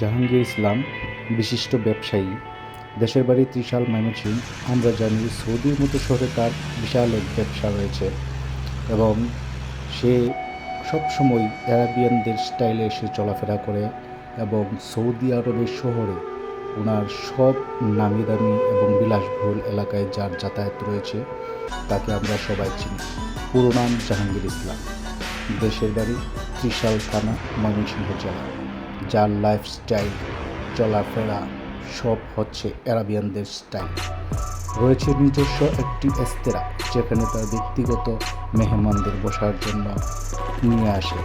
জাহাঙ্গীর ইসলাম, বিশিষ্ট ব্যবসায়ী। দেশের বাড়ি ত্রিশাল ময়মনসিংহ। আমরা জানি সৌদির মতো শহরে তার বিশাল এক ব্যবসা রয়েছে এবং সে সবসময় অ্যারাবিয়ানদের স্টাইলে এসে চলাফেরা করে এবং সৌদি আরবের শহরে ওনার সব নামি দামি এবং বিলাসবহুল এলাকায় যার যাতায়াত রয়েছে, তাকে আমরা সবাই চিনি। পুরো নাম জাহাঙ্গীর ইসলাম। দেশের বাড়ি ত্রিশাল থানা, ময়মনসিংহ জেলা। যার লাইফস্টাইল চলাফেরা সব হচ্ছে অ্যারাবিয়ানদের স্টাইল রয়েছে নিজস্ব একটি এস্তেরা যেখানে তার ব্যক্তিগত মেহমানদের বসার জন্য নিয়ে আসে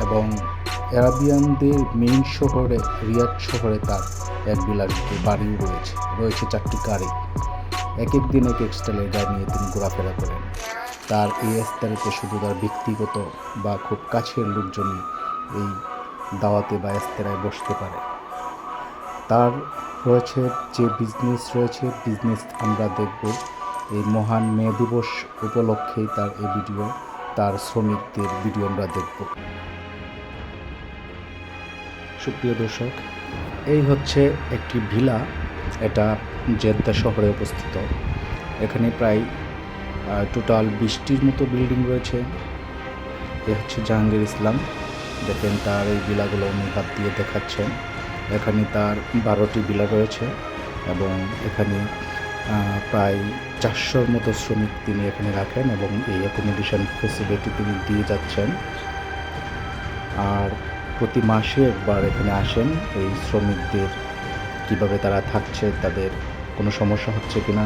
এবং অ্যারাবিয়ানদের মেইন শহরে, রিয়াদ শহরে তার এক বিলাসবহুল বাড়িও রয়েছে রয়েছে চারটি গাড়ি। এক এক দিন এক এক স্টাইলের গাড়ি নিয়ে তিনি ঘোরাফেরা করেন। তার এই এস্তারিতে শুধু তার ব্যক্তিগত বা খুব কাছের লোকজনই এই দাওয়াতে বা এস্তেরায় বসতে পারে। তার রয়েছে যে বিজনেস রয়েছে বিজনেস আমরা দেখব। এই মহান মে দিবস উপলক্ষেই তার এই ভিডিও তার শ্রমিকদের ভিডিও আমরা দেখব। সুপ্রিয় দর্শক, এই হচ্ছে একটি ভিলা। এটা জেদ্দা শহরে অবস্থিত। এখানে প্রায় টোটাল বিশটির মতো বিল্ডিং রয়েছে। এ হচ্ছে জাহাঙ্গীর ইসলাম। দেখেন তার এই বিলাগুলো উনি হাত দিয়ে দেখাচ্ছেন। এখানে তার বারোটি ভিলা রয়েছে এবং এখানে প্রায় চারশোর মতো শ্রমিক তিনি এখানে রাখেন এবং এই অ্যাকোমোডেশন ফেসিলিটি তিনি দিয়ে যাচ্ছেন। আর প্রতি মাসে একবার এখানে আসেন, এই শ্রমিকদের কীভাবে তারা থাকছে, তাদের কোনো সমস্যা হচ্ছে কিনা,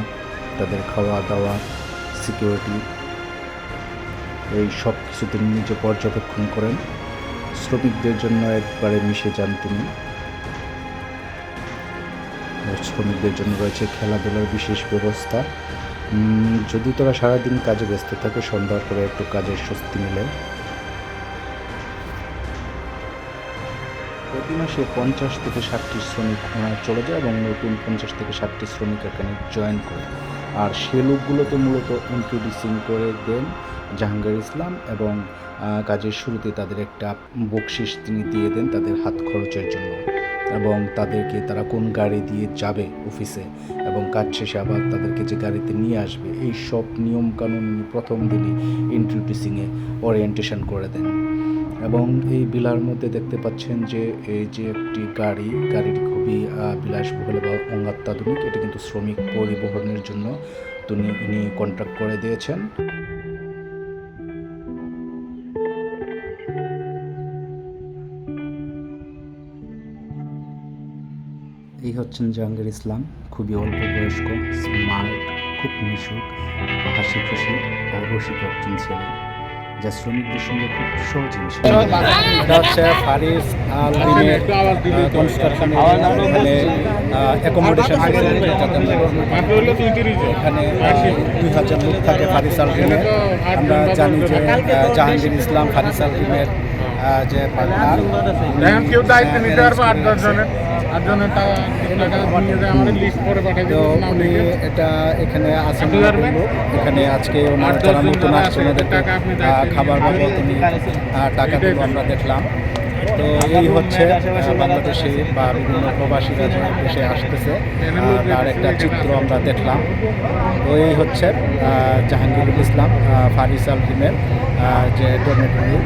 তাদের খাওয়া দাওয়া সিকিউরিটি এই সব কিছু তিনি নিজে পর্যবেক্ষণ করেন। শ্রমিকদের জন্য একবারে মিশে যান তিনি। শ্রমিকদের জন্য রয়েছে খেলাধুলার বিশেষ ব্যবস্থা। যদি তোরা সারাদিন কাজে ব্যস্ত থাকে, সন্ধ্যার পরে একটু কাজের স্বস্তি মিলে। প্রতি মাসে পঞ্চাশ থেকে ষাটটি শ্রমিক ওনার চলে যায় এবং নতুন পঞ্চাশ থেকে ষাটটি শ্রমিক এখানে জয়েন করে। আর সে লোকগুলোকে মূলত ইন্ট্রোডিউসিং করে দেন। জাহাঙ্গীর ইসলাম এবং কাজের শুরুতে তাদের একটা বকশিস তিনি দিয়ে দেন তাদের হাত খরচের জন্য। এবং তাদেরকে তারা কোন গাড়ি দিয়ে যাবে অফিসে এবং কাজ শেষে আবার তাদেরকে যে গাড়িতে নিয়ে আসবে, এই সব নিয়মকানুন প্রথম দিনই ইন্ট্রোডিউসিংয়ে ওরিয়েন্টেশন করে দেন। এবং এই বিলার মধ্যে দেখতে পাচ্ছেন যে, এই যে একটি গাড়ি, গাড়িটি খুবই বিলাসবহুল এবং অত্যাধুনিক, এটি কিন্তু শ্রমিক পরিবহনের জন্য তিনি কন্ট্রাক্ট করে দিয়েছেন। হচ্ছেন জাহাঙ্গীর ইসলাম খুবই অল্প বয়স্ক স্মার্ট খুব মিশুক হাসি খুশি ও রসিক একজন ছেলে যা শ্রমিকদের সঙ্গে খুব সহজে মিশে। এটা হচ্ছে ফারিস এখানে অ্যাকোমোডেশন এখানে দুই হাজার লোক থাকে ফারিস আমরা জানি যে জাহাঙ্গীর ইসলাম ফারিস আলদিনের আহ, যে পার্টনার কেউ দায়িত্ব নিতে পারবে আট দশ জনের। আট টাকা টাকা আমাদের লিস্ট করে পাঠিয়ে তো দেবো উনি এটা এখানে আসেন এখানে আজকে ওনার যারা নতুন টাকা খাবার নিতে বাবদ উনি আহ, টাকাগুলো আমরা দেখলাম। তো এই হচ্ছে বাংলাদেশে বা বিভিন্ন প্রবাসীরা যে দেশে আসতেছে তার একটা চিত্র আমরা দেখলাম। তো এই হচ্ছে জাহাঙ্গীরুল ইসলাম ফারিস আলহিমের আহ, যে ডোনেটরি।